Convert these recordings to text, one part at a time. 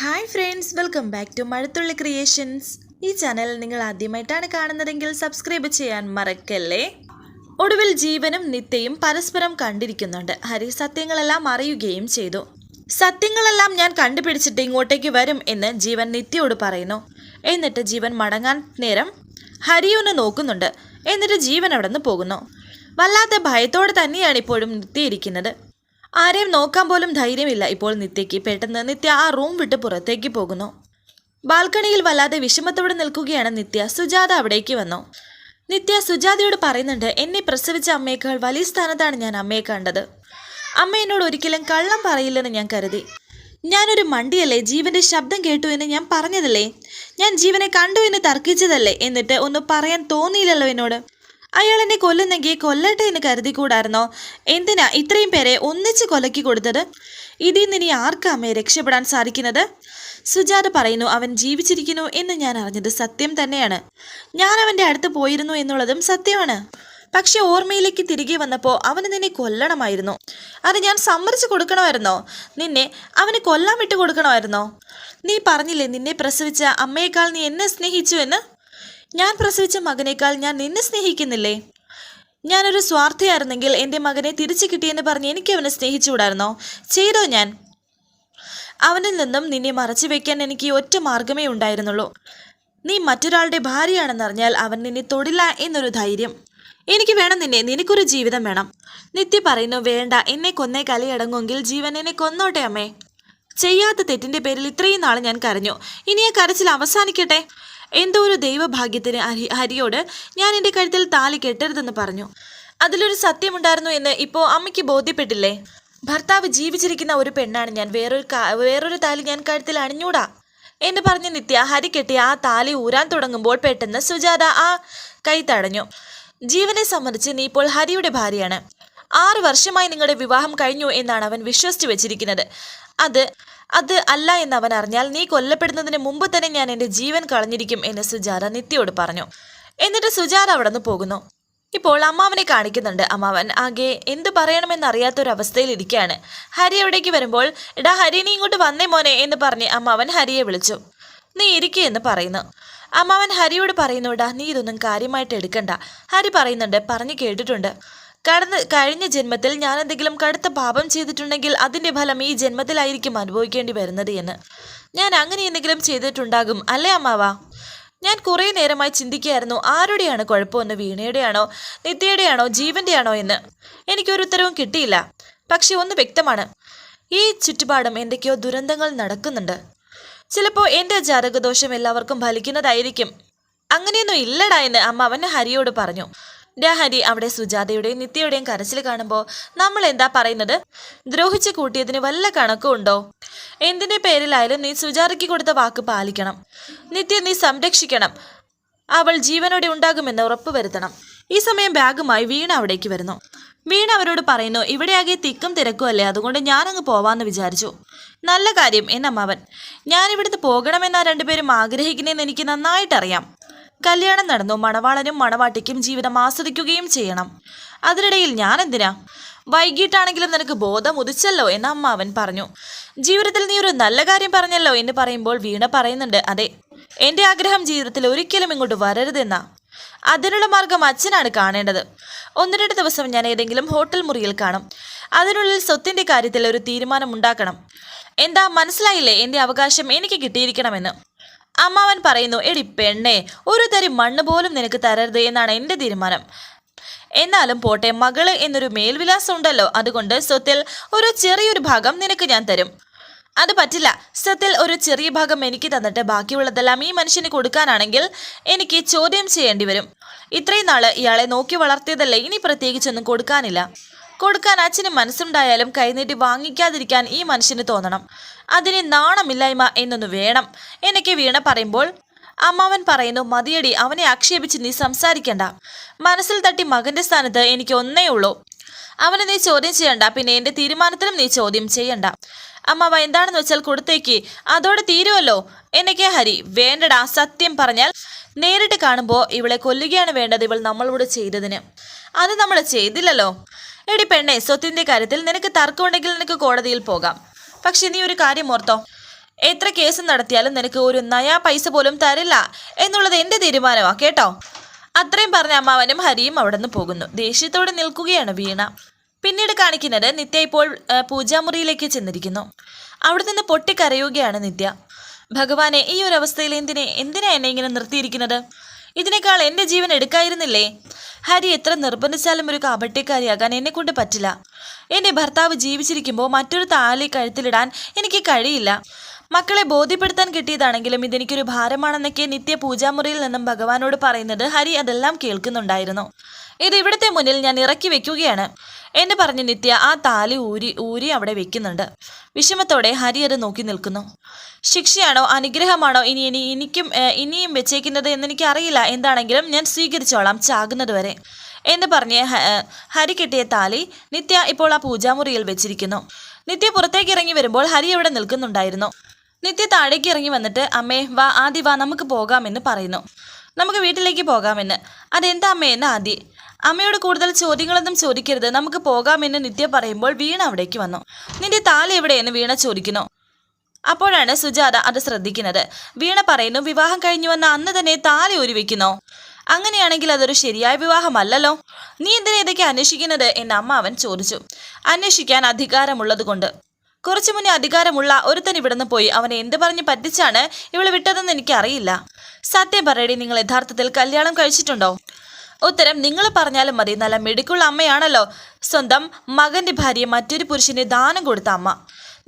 Hi friends welcome back to Mazhathulli creations. ഈ channel നിങ്ങൾ ആദ്യമായിട്ടാണ് കാണുന്നതെങ്കിൽ സബ്സ്ക്രൈബ് ചെയ്യാൻ മറക്കല്ലേ? ഒടുവിൽ ജീവനും നിത്യയും പരസ്പരം കണ്ടിരിക്കുന്നുണ്ട്. ഹരി സത്യങ്ങളെല്ലാം അറിയുകയും ചെയ്തു. സത്യങ്ങളെല്ലാം ഞാൻ കണ്ടുപിടിച്ചിട്ട് ഇങ്ങോട്ടേക്ക് വരും എന്ന് ജീവൻ നിത്യയോട് പറയുന്നു. എന്നിട്ട് ജീവൻ മടങ്ങാൻ നേരം ഹരിയൊന്ന് നോക്കുന്നുണ്ട്. എന്നിട്ട് ജീവൻ അവിടെ നിന്ന് പോകുന്നു. വല്ലാത്ത ഭയത്തോടെ തന്നെയാണ് ഇപ്പോഴും നിത്യ ആരെയും നോക്കാൻ പോലും ധൈര്യമില്ല. ഇപ്പോൾ നിത്യയ്ക്ക് പെട്ടെന്ന് നിത്യ ആ റൂം വിട്ട് പുറത്തേക്ക് പോകുന്നു. ബാൽക്കണിയിൽ വല്ലാതെ വിഷമത്തോടെ നിൽക്കുകയാണ് നിത്യ. സുജാത അവിടേക്ക് വന്നു. നിത്യ സുജാതയോട് പറയുന്നുണ്ട് എന്നെ പ്രസവിച്ച അമ്മയേക്കാൾ വലിയ സ്ഥാനത്താണ് ഞാൻ അമ്മയെ കണ്ടത്. അമ്മ എന്നോട് ഒരിക്കലും കള്ളം പറയില്ലെന്ന് ഞാൻ കരുതി. ഞാനൊരു മണ്ടിയല്ലേ? ജീവന്റെ ശബ്ദം കേട്ടു എന്ന് ഞാൻ പറഞ്ഞതല്ലേ? ഞാൻ ജീവനെ കണ്ടു എന്ന് തർക്കിച്ചതല്ലേ? എന്നിട്ട് ഒന്ന് പറയാൻ തോന്നിയില്ലല്ലോ എന്നോട്. അയാൾ എന്നെ കൊല്ലുന്നെങ്കിൽ കൊല്ലട്ടെ എന്ന് കരുതിക്കൂടായിരുന്നോ? എന്തിനാ ഇത്രയും പേരെ ഒന്നിച്ച് കൊലക്കി കൊടുത്തത്? ഇതിൽ നിന്ന് ഇനി ആർക്കാമേ രക്ഷപ്പെടാൻ സാധിക്കുന്നത്? സുജാത പറയുന്നു അവൻ ജീവിച്ചിരിക്കുന്നു എന്ന് ഞാൻ അറിഞ്ഞത് സത്യം തന്നെയാണ്. ഞാൻ അവന്റെ അടുത്ത് പോയിരുന്നു എന്നുള്ളതും സത്യമാണ്. പക്ഷെ ഓർമ്മയിലേക്ക് തിരികെ വന്നപ്പോൾ അവന് നിന്നെ കൊല്ലണമായിരുന്നു. അത് ഞാൻ സമ്മതിച്ചു കൊടുക്കണമായിരുന്നോ? നിന്നെ അവന് കൊല്ലാൻ വിട്ടു കൊടുക്കണമായിരുന്നോ നീ പറഞ്ഞില്ലേ നിന്നെ പ്രസവിച്ച അമ്മയേക്കാൾ നീ എന്നെ സ്നേഹിച്ചു എന്ന്? ഞാൻ പ്രസവിച്ച മകനേക്കാൾ ഞാൻ നിന്നെ സ്നേഹിക്കുന്നില്ലേ? ഞാനൊരു സ്വാർത്ഥയായിരുന്നെങ്കിൽ എന്റെ മകനെ തിരിച്ചു കിട്ടിയെന്ന് പറഞ്ഞ് എനിക്ക് അവനെ സ്നേഹിച്ചുകൂടായിരുന്നോ? ചെയ്തോ ഞാൻ? അവനിൽ നിന്നും നിന്നെ മറച്ചു വെക്കാൻ എനിക്ക് ഒറ്റ മാർഗമേ ഉണ്ടായിരുന്നുള്ളൂ. നീ മറ്റൊരാളുടെ ഭാര്യയാണെന്നറിഞ്ഞാൽ അവൻ നിന്നെ തൊടില്ല എന്നൊരു ധൈര്യം. എനിക്ക് വേണം നിന്നെ നിനക്കൊരു ജീവിതം വേണം. നിത്യ പറയുന്നു വേണ്ട എന്നെ കൊന്നേ കലയടങ്ങുമെങ്കിൽ ജീവൻ എന്നെ കൊന്നോട്ടെ അമ്മേ. ചെയ്യാത്ത തെറ്റിന്റെ പേരിൽ ഇത്രയും നാൾ ഞാൻ കരഞ്ഞു. ഇനി ആ കരച്ചിൽ അവസാനിക്കട്ടെ? എന്തോ ഒരു ദൈവഭാഗ്യത്തിന് ഹരി ഹരിയോട് ഞാൻ എന്റെ കഴുത്തിൽ താലി കെട്ടരുതെന്ന് പറഞ്ഞു. അതിലൊരു സത്യമുണ്ടായിരുന്നു എന്ന് ഇപ്പോൾ അമ്മയ്ക്ക് ബോധ്യപ്പെട്ടില്ലേ? ഭർത്താവ് ജീവിച്ചിരിക്കുന്ന ഒരു പെണ്ണാണ് ഞാൻ. വേറൊരു വേറൊരു താലി ഞാൻ കഴുത്തിൽ അണിഞ്ഞൂടാ? എന്ന് പറഞ്ഞ് നിത്യ ഹരി കെട്ടി ആ താലി ഊരാൻ തുടങ്ങുമ്പോൾ പെട്ടെന്ന് സുജാത ആ കൈ തടഞ്ഞു. ജീവനെ സംബന്ധിച്ച് നീ ഇപ്പോൾ ഹരിയുടെ ഭാര്യയാണ്. ആറ് വർഷമായി നിങ്ങളുടെ വിവാഹം കഴിഞ്ഞു എന്നാണ് അവൻ വിശ്വസിച്ചു വെച്ചിരിക്കുന്നത്. അത് അത് അല്ല എന്ന് അവൻ അറിഞ്ഞാൽ നീ കൊല്ലപ്പെടുന്നതിന് മുമ്പ് തന്നെ ഞാൻ എന്റെ ജീവൻ കളഞ്ഞിരിക്കും എന്ന് സുജാത നിത്യയോട് പറഞ്ഞു. എന്നിട്ട് സുജാത അവിടെ നിന്ന് പോകുന്നു. ഇപ്പോൾ അമ്മാവനെ കാണിക്കുന്നുണ്ട്. അമ്മാവൻ ആകെ എന്ത് പറയണമെന്നറിയാത്തൊരവസ്ഥയിൽ ഇരിക്കുകയാണ്. ഹരി അവിടേക്ക് വരുമ്പോൾ എടാ ഹരി നീ ഇങ്ങോട്ട് വന്നേ മോനെ എന്ന് പറഞ്ഞ് അമ്മാവൻ ഹരിയെ വിളിച്ചു. നീ ഇരിക്കേ എന്ന് പറയുന്നു. അമ്മാവൻ ഹരിയോട് പറയുന്നുടാ നീ ഇതൊന്നും കാര്യമായിട്ട് എടുക്കണ്ട. ഹരി പറയുന്നുണ്ട് പറഞ്ഞു കേട്ടിട്ടുണ്ട്. കടന്ന് കഴിഞ്ഞ ജന്മത്തിൽ ഞാൻ എന്തെങ്കിലും കടുത്ത പാപം ചെയ്തിട്ടുണ്ടെങ്കിൽ അതിന്റെ ഫലം ഈ ജന്മത്തിലായിരിക്കും അനുഭവിക്കേണ്ടി വരുന്നത് എന്ന്. ഞാൻ അങ്ങനെ എന്തെങ്കിലും ചെയ്തിട്ടുണ്ടാകും അല്ലേ അമ്മാവ? ഞാൻ കുറേ നേരമായി ചിന്തിക്കുകയായിരുന്നു ആരുടെയാണ് കുഴപ്പമെന്ന് വീണയുടെയാണോ? നിത്യയുടെയാണോ? ജീവന്റെയാണോ എന്ന്. എനിക്കൊരു ഉത്തരവും കിട്ടിയില്ല. പക്ഷെ ഒന്ന് വ്യക്തമാണ്. ഈ ചുറ്റുപാടും എന്തൊക്കെയോ ദുരന്തങ്ങൾ നടക്കുന്നുണ്ട്. ചിലപ്പോൾ എന്റെ ജാതകദോഷം എല്ലാവർക്കും ഫലിക്കുന്നതായിരിക്കും. അങ്ങനെയൊന്നും ഇല്ലടാ എന്ന് അമ്മ ഹരിയോട് പറഞ്ഞു. ഡാ ഹരി അവിടെ സുജാതയുടെയും നിത്യയുടെയും കരച്ചിൽ കാണുമ്പോൾ നമ്മൾ എന്താ പറയുന്നത്? ദ്രോഹിച്ച് കൂട്ടിയതിന് വല്ല കണക്കും ഉണ്ടോ? എന്തിന്റെ പേരിലായാലും നീ സുജാതയ്ക്ക് കൊടുത്ത വാക്ക് പാലിക്കണം. നിത്യ നീ സംരക്ഷിക്കണം. അവൾ ജീവനോടെ ഉണ്ടാകുമെന്ന് ഉറപ്പുവരുത്തണം ഈ സമയം ബാഗുമായി വീണ അവിടേക്ക് വരുന്നു. വീണ അവരോട് പറയുന്നു ഇവിടെയാകെ തിക്കും തിരക്കും അല്ലേ? അതുകൊണ്ട് ഞാനങ്ങ് പോവാന്ന് വിചാരിച്ചു. നല്ല കാര്യം എന്നമ്മവൻ ഇവിടുന്ന് പോകണമെന്നാ രണ്ടുപേരും ആഗ്രഹിക്കുന്നതെന്ന് എനിക്ക് നന്നായിട്ടറിയാം. കല്യാണം നടന്നു മണവാളനും മണവാട്ടിക്കും ജീവിതം ആസ്വദിക്കുകയും ചെയ്യണം. അതിനിടയിൽ ഞാൻ എന്തിനാ വൈകിട്ടാണെങ്കിലും നിനക്ക് ബോധം ഉദിച്ചല്ലോ എന്ന് അമ്മാവൻ പറഞ്ഞു. ജീവിതത്തിൽ നീ ഒരു നല്ല കാര്യം പറഞ്ഞല്ലോ എന്ന് പറയുമ്പോൾ വീണ പറയുന്നുണ്ട് അതെ എന്റെ ആഗ്രഹം ജീവിതത്തിൽ ഒരിക്കലും ഇങ്ങോട്ട് വരരുതെന്നാ അതിനുള്ള മാർഗം അച്ഛനാണ് കാണേണ്ടത്. ഒന്ന് രണ്ട് ദിവസം ഞാൻ ഏതെങ്കിലും ഹോട്ടൽ മുറിയിൽ കാണും. അതിനുള്ളിൽ സ്വത്തിന്റെ കാര്യത്തിൽ ഒരു തീരുമാനം ഉണ്ടാക്കണം. എന്താ മനസ്സിലായില്ലേ? എന്റെ അവകാശം എനിക്ക് കിട്ടിയിരിക്കണമെന്ന്. അമ്മാവൻ പറയുന്നു എടി പെണ്ണെ ഒരു തരി മണ്ണ് പോലും നിനക്ക് തരരുത് എന്നാണ് എന്റെ തീരുമാനം. എന്നാലും പോട്ടെ മകൾ എന്നൊരു മേൽവിലാസം ഉണ്ടല്ലോ അതുകൊണ്ട് സ്വത്തിൽ ഒരു ചെറിയൊരു ഭാഗം നിനക്ക് ഞാൻ തരും. അത് പറ്റില്ല സ്വത്തിൽ ഒരു ചെറിയ ഭാഗം എനിക്ക് തന്നിട്ട് ബാക്കിയുള്ളതെല്ലാം ഈ മനുഷ്യന് കൊടുക്കാനാണെങ്കിൽ എനിക്ക് ചോദ്യം ചെയ്യേണ്ടി വരും. ഇത്രയും നാൾ ഇയാളെ നോക്കി വളർത്തിയതല്ലേ ഇനി പ്രത്യേകിച്ചൊന്നും കൊടുക്കാനില്ല. കൊടുക്കാൻ അച്ഛന് മനസ്സുണ്ടായാലും കൈനീട്ടി വാങ്ങിക്കാതിരിക്കാൻ ഈ മനുഷ്യന് തോന്നണം. അതിന് നാണമില്ലായ്മ എന്നൊന്ന് വേണം. എനിക്ക് വീണ പറയുമ്പോൾ അമ്മാവൻ പറയുന്നു മതിയടി അവനെ ആക്ഷേപിച്ച് നീ സംസാരിക്കണ്ട. മനസ്സിൽ തട്ടി മകന്റെ സ്ഥാനത്ത് എനിക്ക് ഒന്നേ ഉള്ളൂ. അവനെ നീ ചോദ്യം ചെയ്യണ്ട പിന്നെ എന്റെ തീരുമാനത്തിലും നീ ചോദ്യം ചെയ്യണ്ട. അമ്മാവ എന്താണെന്ന് വെച്ചാൽ കൊടുത്തേക്ക്. അതോടെ തീരുമല്ലോ എനിക്ക് ഹരി വേണ്ടടാ സത്യം പറഞ്ഞാൽ നേരിട്ട് കാണുമ്പോൾ ഇവളെ കൊല്ലുകയാണ് വേണ്ടത് ഇവൾ നമ്മളോട് ചെയ്തതിന്. അത് നമ്മൾ ചെയ്തില്ലല്ലോ. എടി പെണ്ണെ സ്വത്തിന്റെ കാര്യത്തിൽ നിനക്ക് തർക്കമുണ്ടെങ്കിൽ നിനക്ക് കോടതിയിൽ പോകാം. പക്ഷെ നീ ഒരു കാര്യം ഓർത്തോ? എത്ര കേസ് നടത്തിയാലും നിനക്ക് ഒരു നയാ പൈസ പോലും തരില്ല എന്നുള്ളത് എന്റെ തീരുമാനമാ കേട്ടോ? അത്രയും പറഞ്ഞ അമ്മാവനും ഹരിയും അവിടെ നിന്ന് പോകുന്നു. ദേഷ്യത്തോടെ നിൽക്കുകയാണ് വീണ. പിന്നീട് കാണിക്കുന്നത് നിത്യ ഇപ്പോൾ പൂജാമുറിയിലേക്ക് ചെന്നിരിക്കുന്നു. അവിടെ നിന്ന് പൊട്ടിക്കരയുകയാണ് നിത്യ. ഭഗവാനെ ഈ ഒരു അവസ്ഥയിൽ എന്തിനെ എന്തിനാ എന്നെ ഇങ്ങനെ നിർത്തിയിരിക്കുന്നത്? ഇതിനേക്കാൾ എന്റെ ജീവൻ എടുക്കായിരുന്നില്ലേ? ഹരി എത്ര നിർബന്ധിച്ചാലും ഒരു കബട്ടിക്കാരിയാകാൻ എന്നെ കൊണ്ട് പറ്റില്ല. എന്റെ ഭർത്താവ് ജീവിച്ചിരിക്കുമ്പോൾ മറ്റൊരു താലി കഴുത്തിലിടാൻ എനിക്ക് കഴിയില്ല. മക്കളെ ബോധ്യപ്പെടുത്താൻ കിട്ടിയതാണെങ്കിലും ഇതെനിക്കൊരു ഭാരമാണെന്നൊക്കെ നിത്യ പൂജാമുറിയിൽ നിന്നും ഭഗവാനോട് പറയുന്നത് ഹരി അതെല്ലാം കേൾക്കുന്നുണ്ടായിരുന്നു. ഇത് ഇവിടുത്തെ മുന്നിൽ ഞാൻ ഇറക്കി വെക്കുകയാണ്. എന്ന് പറഞ്ഞ് നിത്യ ആ താലി ഊരി ഊരി അവിടെ വെക്കുന്നുണ്ട്. വിഷമത്തോടെ ഹരി അത് നോക്കി നിൽക്കുന്നു. ശിക്ഷയാണോ അനുഗ്രഹമാണോ ഇനി ഇനി എനിക്കും ഇനിയും വെച്ചേക്കുന്നത് എന്നെനിക്ക് അറിയില്ല എന്താണെങ്കിലും ഞാൻ സ്വീകരിച്ചോളാം ചാകുന്നത് വരെ. എന്ന് പറഞ്ഞ് ഹരി കിട്ടിയ താലി നിത്യ ഇപ്പോൾ ആ പൂജാമുറിയിൽ വെച്ചിരിക്കുന്നു. നിത്യ പുറത്തേക്ക് ഇറങ്ങി വരുമ്പോൾ ഹരി അവിടെ നിൽക്കുന്നുണ്ടായിരുന്നു. നിത്യ താഴേക്ക് ഇറങ്ങി വന്നിട്ട് അമ്മേ വാ ആദി വാ നമുക്ക് പോകാമെന്ന് പറയുന്നു. നമുക്ക് വീട്ടിലേക്ക് പോകാമെന്ന്. അതെന്താ അമ്മേ? എന്ന് ആദി അമ്മയോട് കൂടുതൽ ചോദ്യങ്ങളൊന്നും ചോദിക്കരുത്. നമുക്ക് പോകാമെന്ന് നിത്യ പറയുമ്പോൾ വീണ അവിടേക്ക് വന്നു. നിന്റെ താലി എവിടെയെന്ന് വീണ ചോദിക്കുന്നു. അപ്പോഴാണ് സുജാത അത് ശ്രദ്ധിക്കുന്നത്. വീണ പറയുന്നു വിവാഹം കഴിഞ്ഞു വന്ന അന്ന് തന്നെ താലി ഒരുവിക്കുന്നു അങ്ങനെയാണെങ്കിൽ അതൊരു ശരിയായ വിവാഹമല്ലല്ലോ. നീ എന്തിനാ ഇതൊക്കെ അന്വേഷിക്കുന്നത്? എന്ന് അമ്മ അവൻ ചോദിച്ചു. അന്വേഷിക്കാൻ അധികാരമുള്ളത് കൊണ്ട് കുറച്ചു മുന്നേ അധികാരമുള്ള ഒരുത്തൻ ഇവിടുന്ന് പോയി. അവനെ എന്ത് പറഞ്ഞ് പറ്റിച്ചാണ് ഇവൾ വിട്ടതെന്ന് എനിക്കറിയില്ല. സത്യം പറയടി നിങ്ങൾ യഥാർത്ഥത്തിൽ കല്യാണം കഴിച്ചിട്ടുണ്ടോ? ഉത്തരം നിങ്ങൾ പറഞ്ഞാലും മതി. നല്ല മിടുക്കുള്ള അമ്മയാണല്ലോ. സ്വന്തം മകന്റെ ഭാര്യ മറ്റൊരു പുരുഷന് ദാനം കൊടുത്ത അമ്മ.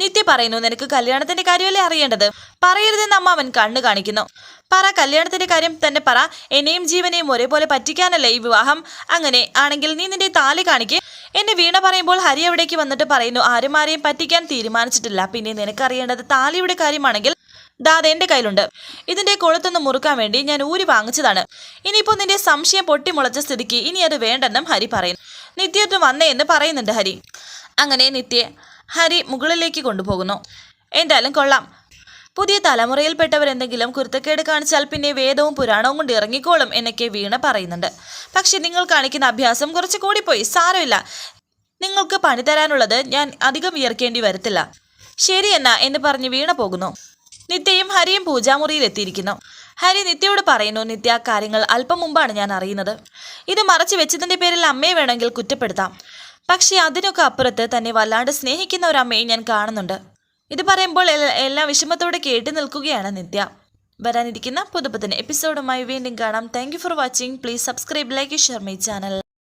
നിത്യ പറയുന്നു നിനക്ക് കല്യാണത്തിന്റെ കാര്യമല്ലേ അറിയേണ്ടത്? പറയരുതെന്ന് അമ്മ അവൻ കണ്ണു കാണിക്കുന്നു. പറ കല്യാണത്തിന്റെ കാര്യം തന്നെ പറ. എന്നെയും ജീവനെയും ഒരേപോലെ പറ്റിക്കാനല്ലേ ഈ വിവാഹം? അങ്ങനെ ആണെങ്കിൽ നീ നിന്റെ താലി കാണിക്ക്. എന്നെ വീണ പറയുമ്പോൾ ഹരി അവിടേക്ക് വന്നിട്ട് പറയുന്നു ആരും ആരെയും പറ്റിക്കാൻ തീരുമാനിച്ചിട്ടില്ല. പിന്നെ നിനക്കറിയേണ്ടത് താലിയുടെ കാര്യമാണെങ്കിൽ ദാ അത് കയ്യിലുണ്ട്. ഇതിന്റെ കൊളുത്തൊന്ന് മുറുക്കാൻ വേണ്ടി ഞാൻ ഊരി വാങ്ങിച്ചതാണ്. ഇനിയിപ്പോൾ നിന്റെ സംശയം പൊട്ടിമുളച്ച സ്ഥിതിക്ക് ഇനി അത് വേണ്ടെന്നും ഹരി പറയുന്നു. നിത്യത്വം വന്നേ എന്ന് പറയുന്നുണ്ട് ഹരി. അങ്ങനെ നിത്യ ഹരി മുകളിലേക്ക് കൊണ്ടുപോകുന്നു. എന്തായാലും കൊള്ളാം. പുതിയ തലമുറയിൽപ്പെട്ടവരെന്തെങ്കിലും കുരുത്തക്കേട് കാണിച്ചാൽ പിന്നെ വേദവും പുരാണവും കൊണ്ട് ഇറങ്ങിക്കോളും എന്നൊക്കെ വീണ പറയുന്നുണ്ട്. പക്ഷെ നിങ്ങൾ കാണിക്കുന്ന അഭ്യാസം കുറച്ച് കൂടിപ്പോയി. സാരമില്ല. നിങ്ങൾക്ക് പണി തരാനുള്ളത് ഞാൻ അധികം വിയർക്കേണ്ടി വരത്തില്ല. ശരിയെന്നാ എന്ന് പറഞ്ഞ് വീണ പോകുന്നു. നിത്യയും ഹരിയും പൂജാമുറിയിൽ എത്തിയിരിക്കുന്നു. ഹരി നിത്യയോട് പറയുന്നു നിത്യ കാര്യങ്ങൾ അല്പം മുമ്പാണ് ഞാൻ അറിയുന്നത്. ഇത് മറച്ചു വെച്ചതിന്റെ പേരിൽ അമ്മയെ വേണമെങ്കിൽ കുറ്റപ്പെടുത്താം. പക്ഷേ അതിനൊക്കെ അപ്പുറത്ത് തന്നെ വല്ലാണ്ട് സ്നേഹിക്കുന്ന ഒരു അമ്മയെ ഞാൻ കാണുന്നുണ്ട് ഇത് പറയുമ്പോൾ എല്ലാ വിഷമത്തോടെ കേട്ടു നിൽക്കുകയാണ് നിത്യ. വരാനിരിക്കുന്ന പുതുപ്പത്തിന് എപ്പിസോഡുമായി വീണ്ടും കാണാം. Thank for watching please subscribe like share my channel